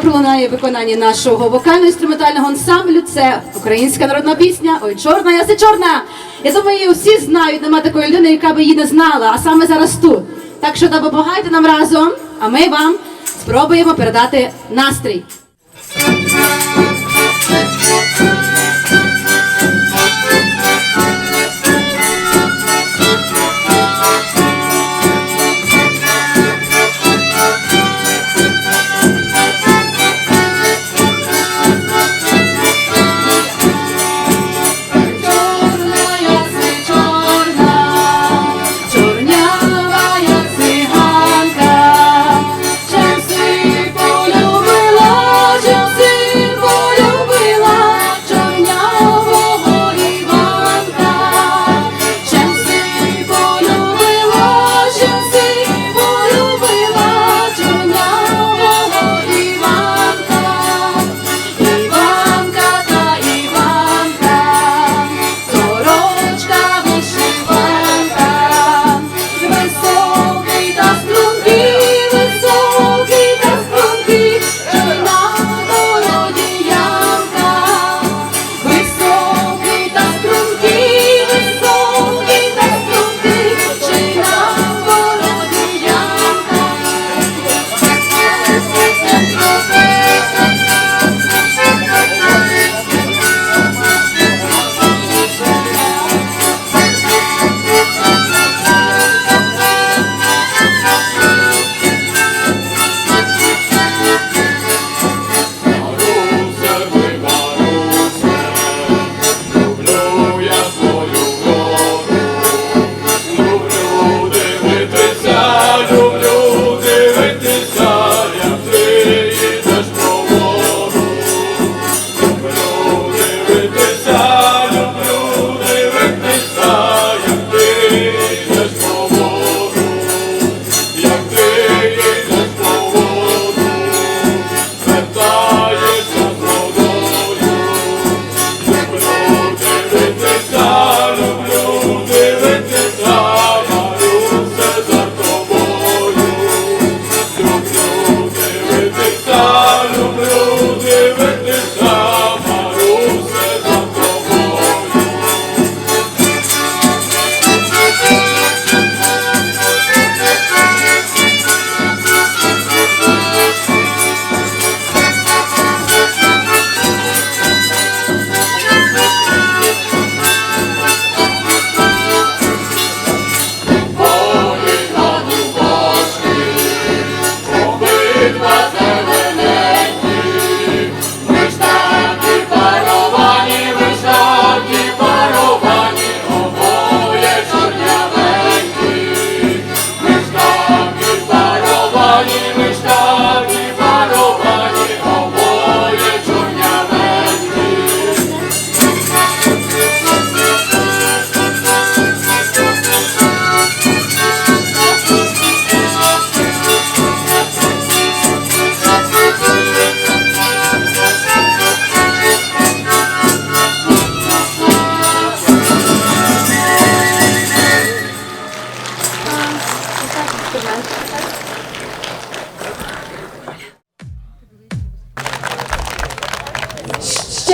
пролунає в виконанні нашого вокально-інструментального ансамблю, це українська народна пісня Ой, чорна, я се чорна. Я думаю, її всі знають, нема такої людини, яка би її не знала, а саме зараз тут. Так що допомагайте нам разом, а ми вам спробуємо передати настрій.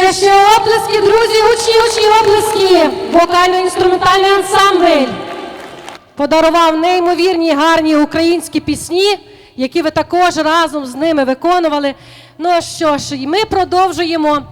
Ще ще оплески, друзі, учні, учні оплески. Вокально-інструментальний ансамбль подарував неймовірні гарні українські пісні, які ви також разом з ними виконували. Ну що ж, і ми продовжуємо